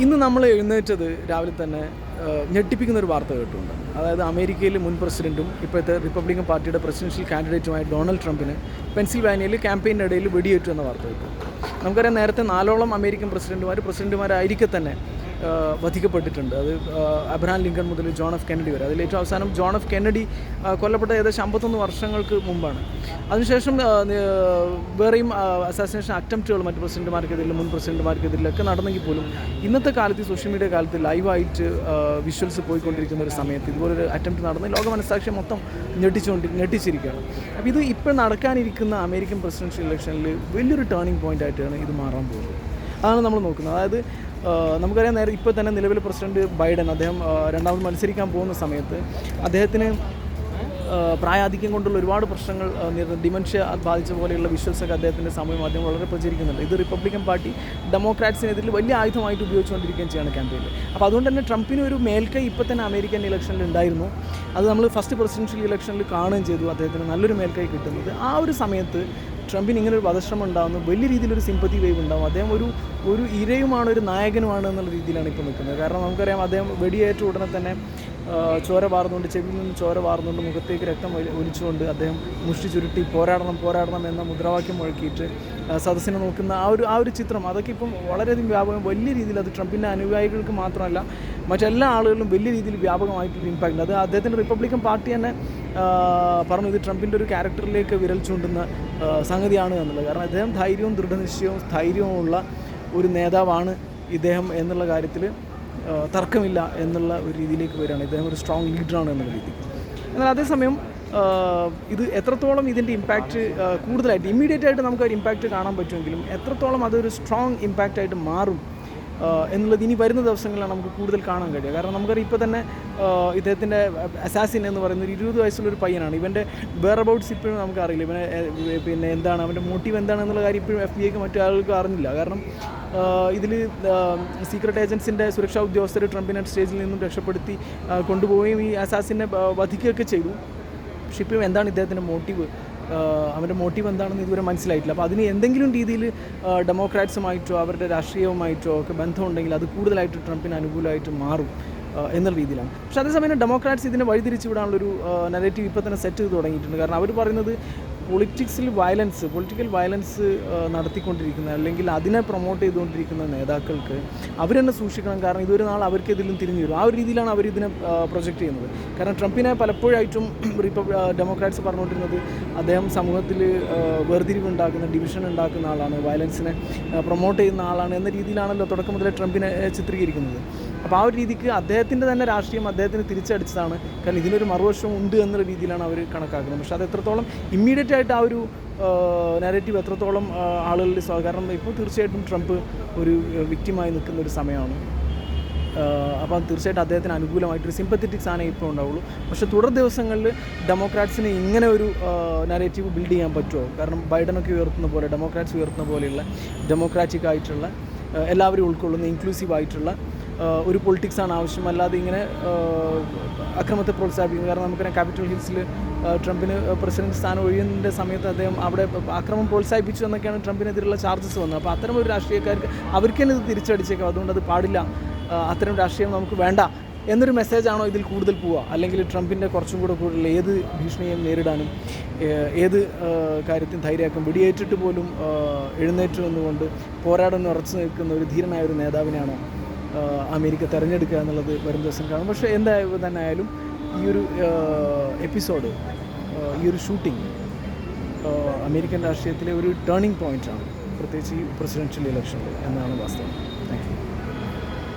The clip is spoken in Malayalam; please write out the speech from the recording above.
ഇന്ന് നമ്മൾ എഴുന്നേറ്റത് രാവിലെ തന്നെ ഞെട്ടിപ്പിക്കുന്ന ഒരു വാർത്ത കേട്ടുണ്ട് അതായത് അമേരിക്കയിലെ മുൻ പ്രസിഡന്റും ഇപ്പോഴത്തെ റിപ്പബ്ലിക്കൻ പാർട്ടിയുടെ പ്രസിഡൻഷ്യൽ കാൻഡിഡേറ്റുമായ ഡൊണാൾഡ് ട്രംപിന് പെൻസിൽവാനിയയിൽ ക്യാമ്പയിന്റെ ഇടയിൽ വെടിയേറ്റു എന്ന വാർത്ത കേട്ടു. നമുക്കറിയാം നേരത്തെ നാലോളം അമേരിക്കൻ പ്രസിഡന്റുമാർ പ്രസിഡന്റുമാരായിരിക്കെ തന്നെ വധിക്കപ്പെട്ടിട്ടുണ്ട്. അത് അബ്രഹാം ലിങ്കൺ മുതൽ ജോൺ എഫ് കെന്നഡി വരെ. അതിൽ ഏറ്റവും അവസാനം ജോൺ എഫ് കെന്നഡി കൊല്ലപ്പെട്ട ഏകദേശം അമ്പത്തൊന്ന് വർഷങ്ങൾക്ക് മുമ്പാണ്. അതിനുശേഷം വേറെയും അസാസിനേഷൻ അറ്റംപ്റ്റുകൾ മറ്റ് പ്രസിഡന്റുമാർക്കെതിരിൽ മുൻ പ്രസിഡന്റുമാർക്കെതിരിലൊക്കെ നടന്നെങ്കിൽ പോലും ഇന്നത്തെ കാലത്ത് സോഷ്യൽ മീഡിയ കാലത്ത് ലൈവായിട്ട് വിഷ്വൽസ് പോയിക്കൊണ്ടിരിക്കുന്ന ഒരു സമയത്ത് ഇതുപോലൊരു അറ്റംപ്റ്റ് നടന്ന് ലോക മനസ്സാക്ഷി മൊത്തം ഞെട്ടിച്ചുകൊണ്ട് ഞെട്ടിച്ചിരിക്കുകയാണ്. അപ്പോൾ ഇത് ഇപ്പോൾ നടക്കാനിരിക്കുന്ന അമേരിക്കൻ പ്രസിഡൻഷ്യൽ ഇലക്ഷനിൽ വലിയൊരു ടേണിംഗ് പോയിന്റ് ആയിട്ടാണ് ഇത് മാറാൻ പോകുന്നത്. അതാണ് നമ്മൾ നോക്കുന്നത്. അതായത് നമുക്കറിയാം നേരെ ഇപ്പോൾ തന്നെ നിലവിൽ പ്രസിഡന്റ് ബൈഡൻ അദ്ദേഹം രണ്ടാമത് മത്സരിക്കാൻ പോകുന്ന സമയത്ത് അദ്ദേഹത്തിന് പ്രായാധിക്യം കൊണ്ടുള്ള ഒരുപാട് പ്രശ്നങ്ങൾ ഡിമൻഷ്യ ബാധിച്ച പോലെയുള്ള വിഷ്വൽസൊക്കെ അദ്ദേഹത്തിന്റെ സമയ മാധ്യമം വളരെ പ്രചരിക്കുന്നുണ്ട്. ഇത് റിപ്പബ്ലിക്കൻ പാർട്ടി ഡെമോക്രാറ്റ്സിനെതിരിൽ വലിയ ആയുധമായിട്ട് ഉപയോഗിച്ചുകൊണ്ടിരിക്കുകയും ചെയ്യാണ് ക്യാമ്പയിനിൽ. അപ്പോൾ അതുകൊണ്ട് തന്നെ ട്രംപിന് ഒരു മേൽക്കൈ ഇപ്പോൾ തന്നെ അമേരിക്കൻ ഇലക്ഷനിൽ ഉണ്ടായിരുന്നു. അത് നമ്മൾ ഫസ്റ്റ് പ്രസിഡൻഷ്യൽ ഇലക്ഷനിൽ കാണുകയും ചെയ്തു അദ്ദേഹത്തിന് നല്ലൊരു മേൽക്കൈ കിട്ടുന്നത്. ആ ഒരു സമയത്ത് ട്രംപിന് ഇങ്ങനെ ഒരു വധശ്രമം ഉണ്ടാകുന്നു വലിയ രീതിയിലൊരു സിമ്പതി വേവ് ഉണ്ടാകും അദ്ദേഹം ഒരു ഒരു ഇരയുമാണ് ഒരു നായകനുമാണ് എന്നുള്ള രീതിയിലാണ് ഇപ്പോൾ നിൽക്കുന്നത്. കാരണം നമുക്കറിയാം അദ്ദേഹം വെടിയേറ്റ ഉടനെ തന്നെ ചോര വാർന്നുകൊണ്ട് ചെവിയിൽ നിന്ന് ചോര വാർന്നുകൊണ്ട് മുഖത്തേക്ക് രക്തം ഒലി- ഒലിച്ചുകൊണ്ട് അദ്ദേഹം മുഷ്ടി ചുരുട്ടി പോരാടണം പോരാടണം എന്ന മുദ്രാവാക്യം മുഴക്കിയിട്ട് സദസ്സിനെ നോക്കുന്ന ആ ഒരു ആ ഒരു ചിത്രം അതൊക്കെ ഇപ്പം വളരെയധികം വ്യാപകം വലിയ രീതിയിൽ അത് ട്രംപിന്റെ അനുയായികൾക്ക് മാത്രമല്ല മറ്റെല്ലാ ആളുകളിലും വലിയ രീതിയിൽ വ്യാപകമായിട്ടൊരു ഇമ്പാക്റ്റ് അത് അദ്ദേഹത്തിന്റെ റിപ്പബ്ലിക്കൻ പാർട്ടി തന്നെ പറഞ്ഞു ഇത് ട്രംപിന്റെ ഒരു ക്യാരക്ടറിലേക്ക് വിരൽ ചൂണ്ടുന്ന സംഗതിയാണ് എന്നുള്ളത്. കാരണം അദ്ദേഹം ധൈര്യവും ദൃഢനിശ്ചയവും സ്ഥൈര്യവും ഉള്ള ഒരു നേതാവാണ് ഇദ്ദേഹം എന്നുള്ള കാര്യത്തിൽ തർക്കമില്ല എന്നുള്ള ഒരു രീതിയിലേക്ക് വരികയാണ്. ഇദ്ദേഹം ഒരു സ്ട്രോങ് ലീഡറാണ് എന്നുള്ള രീതി എന്നാൽ അതേസമയം ഇത് എത്രത്തോളം ഇതിന്റെ ഇമ്പാക്റ്റ് കൂടുതലായിട്ട് ഇമ്മീഡിയറ്റ് ആയിട്ട് നമുക്ക് ഒരു ഇമ്പാക്റ്റ് കാണാൻ പറ്റുമെങ്കിലും എത്രത്തോളം അതൊരു സ്ട്രോങ് ഇമ്പാക്റ്റ് ആയിട്ട് മാറും എന്നുള്ളത് ഇനി വരുന്ന ദിവസങ്ങളിലാണ് നമുക്ക് കൂടുതൽ കാണാൻ കഴിയുക. കാരണം നമുക്കറിയാം ഇപ്പോൾ തന്നെ ഇദ്ദേഹത്തിന്റെ അസാസിൻ എന്ന് പറയുന്ന ഒരു ഇരുപത് വയസ്സുള്ളൊരു പയ്യനാണ്. ഇവന്റെ വേർ അബൌട്ട്സ് ഇപ്പോഴും നമുക്കറിയില്ല. ഇവനെ പിന്നെ എന്താണ് അവന്റെ മോട്ടീവ് എന്താണെന്നുള്ള കാര്യം ഇപ്പോഴും എഫ് ബി ഐക്ക് മറ്റു ആളുകൾക്ക് അറിഞ്ഞില്ല. കാരണം ഇതിൽ സീക്രട്ട് ഏജൻസിന്റെ സുരക്ഷാ ഉദ്യോഗസ്ഥർ ട്രംപിനെ സ്റ്റേജിൽ നിന്നും രക്ഷപ്പെടുത്തി കൊണ്ടുപോവുകയും ഈ അസാസിനെ വധിക്കുകയൊക്കെ ചെയ്തു. പക്ഷേ ഇപ്പോഴും എന്താണ് ഇദ്ദേഹത്തിന്റെ മോട്ടീവ് അവന്റെ മോട്ടീവ് എന്താണെന്ന് ഇതുവരെ മനസ്സിലായിട്ടില്ല. അപ്പോൾ അതിന് എന്തെങ്കിലും രീതിയിൽ ഡെമോക്രാറ്റ്സുമായിട്ടോ അവരുടെ രാഷ്ട്രീയവുമായിട്ടോ ഒക്കെ ബന്ധമുണ്ടെങ്കിൽ അത് കൂടുതലായിട്ട് ട്രംപിന് അനുകൂലമായിട്ട് മാറും എന്നുള്ള രീതിയിലാണ്. പക്ഷേ അതേസമയം ഡെമോക്രാറ്റ്സ് ഇതിനെ വഴിതിരിച്ചു വിടാനുള്ളൊരു നെഗറ്റീവ് ഇപ്പോൾ തന്നെ സെറ്റ് ചെയ്ത് തുടങ്ങിയിട്ടുണ്ട്. കാരണം അവർ പറയുന്നത് പൊളിറ്റിക്സിൽ വയലൻസ് പൊളിറ്റിക്കൽ വയലൻസ് നടത്തിക്കൊണ്ടിരിക്കുന്ന അല്ലെങ്കിൽ അതിനെ പ്രൊമോട്ട് ചെയ്തുകൊണ്ടിരിക്കുന്ന നേതാക്കൾക്ക് അവർ തന്നെ സൂക്ഷിക്കണം. കാരണം ഇതൊരു നാൾ അവർക്കെതിലും തിരിഞ്ഞു വരും. ആ ഒരു രീതിയിലാണ് അവർ ഇതിനെ പ്രൊജക്റ്റ് ചെയ്യുന്നത്. കാരണം ട്രംപിനെ പലപ്പോഴായിട്ടും റിപ്പബ് ഡെമോക്രാറ്റ്സ് പറഞ്ഞുകൊണ്ടിരുന്നത് അദ്ദേഹം സമൂഹത്തിൽ വേർതിരിവ് ഉണ്ടാക്കുന്ന ഡിവിഷൻ ഉണ്ടാക്കുന്ന ആളാണ് വയലൻസിനെ പ്രൊമോട്ട് ചെയ്യുന്ന ആളാണ് എന്ന രീതിയിലാണല്ലോ തുടക്കം മുതലേ ട്രംപിനെ ചിത്രീകരിക്കുന്നത്. അപ്പോൾ ആ ഒരു രീതിക്ക് അദ്ദേഹത്തിന്റെ തന്നെ രാഷ്ട്രീയം അദ്ദേഹത്തിന് തിരിച്ചടിച്ചതാണ്. കാരണം ഇതിനൊരു മറുവശം ഉണ്ട് എന്നുള്ള രീതിയിലാണ് അവർ കണക്കാക്കുന്നത്. പക്ഷേ അത് എത്രത്തോളം ഇമ്മീഡിയറ്റ് ആയിട്ട് ആ ഒരു നെഗറ്റീവ് എത്രത്തോളം ആളുകളുടെ സഹകരണം ഇപ്പോൾ തീർച്ചയായിട്ടും ട്രംപ് ഒരു വിക്റ്റിമായി നിൽക്കുന്ന ഒരു സമയമാണ്. അപ്പം തീർച്ചയായിട്ടും അദ്ദേഹത്തിന് അനുകൂലമായിട്ടൊരു സിമ്പത്തറ്റിക് സാധനം ഇപ്പോൾ ഉണ്ടാവുള്ളൂ. പക്ഷേ തുടർ ദിവസങ്ങളിൽ ഡെമോക്രാറ്റ്സിന് ഇങ്ങനെ ഒരു നരേറ്റീവ് ബിൽഡ് ചെയ്യാൻ പറ്റുമോ? കാരണം ബൈഡനൊക്കെ ഉയർത്തുന്ന പോലെ ഡെമോക്രാറ്റ്സ് ഉയർത്തുന്ന പോലെയുള്ള ഡെമോക്രാറ്റിക് ആയിട്ടുള്ള എല്ലാവരും ഉൾക്കൊള്ളുന്ന ഇൻക്ലൂസീവ് ആയിട്ടുള്ള ഒരു പൊളിറ്റിക്സാണ് ആവശ്യം അല്ലാതെ ഇങ്ങനെ അക്രമത്തെ പ്രോത്സാഹിപ്പിക്കുന്നത് കാരണം നമുക്കറിയാം ക്യാപിറ്റൽ ഹിൽസിൽ ട്രംപിന് പ്രസിഡന്റ് സ്ഥാനം ഒഴിയുന്നതിന്റെ സമയത്ത് അദ്ദേഹം അവിടെ അക്രമം പ്രോത്സാഹിപ്പിച്ചു എന്നൊക്കെയാണ് ട്രംപിനെതിരെയുള്ള ചാർജസ് വന്നത്. അപ്പോൾ അത്തരം ഒരു രാഷ്ട്രീയക്കാർക്ക് അവർക്ക് തന്നെ ഇത് തിരിച്ചടിച്ചേക്കാം. അതുകൊണ്ട് അത് പാടില്ല. അത്തരം രാഷ്ട്രീയം നമുക്ക് വേണ്ട എന്നൊരു മെസ്സേജാണോ ഇതിൽ കൂടുതൽ പോവുക? അല്ലെങ്കിൽ ട്രംപിന്റെ കുറച്ചും കൂടെ കൂടുതൽ ഏത് ഭീഷണിയും നേരിടാനും ഏത് കാര്യത്തിൽ ധൈര്യമാക്കും വെടിയേറ്റിട്ട് പോലും എഴുന്നേറ്റു നിന്നുകൊണ്ട് പോരാടുന്ന ഉറച്ചു നിൽക്കുന്ന ഒരു ധീരനായ ഒരു നേതാവിനെയാണോ അമേരിക്ക തിരഞ്ഞെടുക്കുക എന്നുള്ളത് വരും ദിവസം കാണും. പക്ഷേ എന്തായാലും തന്നെ ആയാലും ഈ ഒരു എപ്പിസോഡ് ഈ ഒരു ഷൂട്ടിംഗ് അമേരിക്കൻ രാഷ്ട്രീയത്തിലെ ഒരു ടേണിംഗ് പോയിന്റാണ് പ്രത്യേകിച്ച് ഈ പ്രസിഡൻഷ്യൽ ഇലക്ഷനിൽ എന്നാണ് വാസ്തവം. Thank you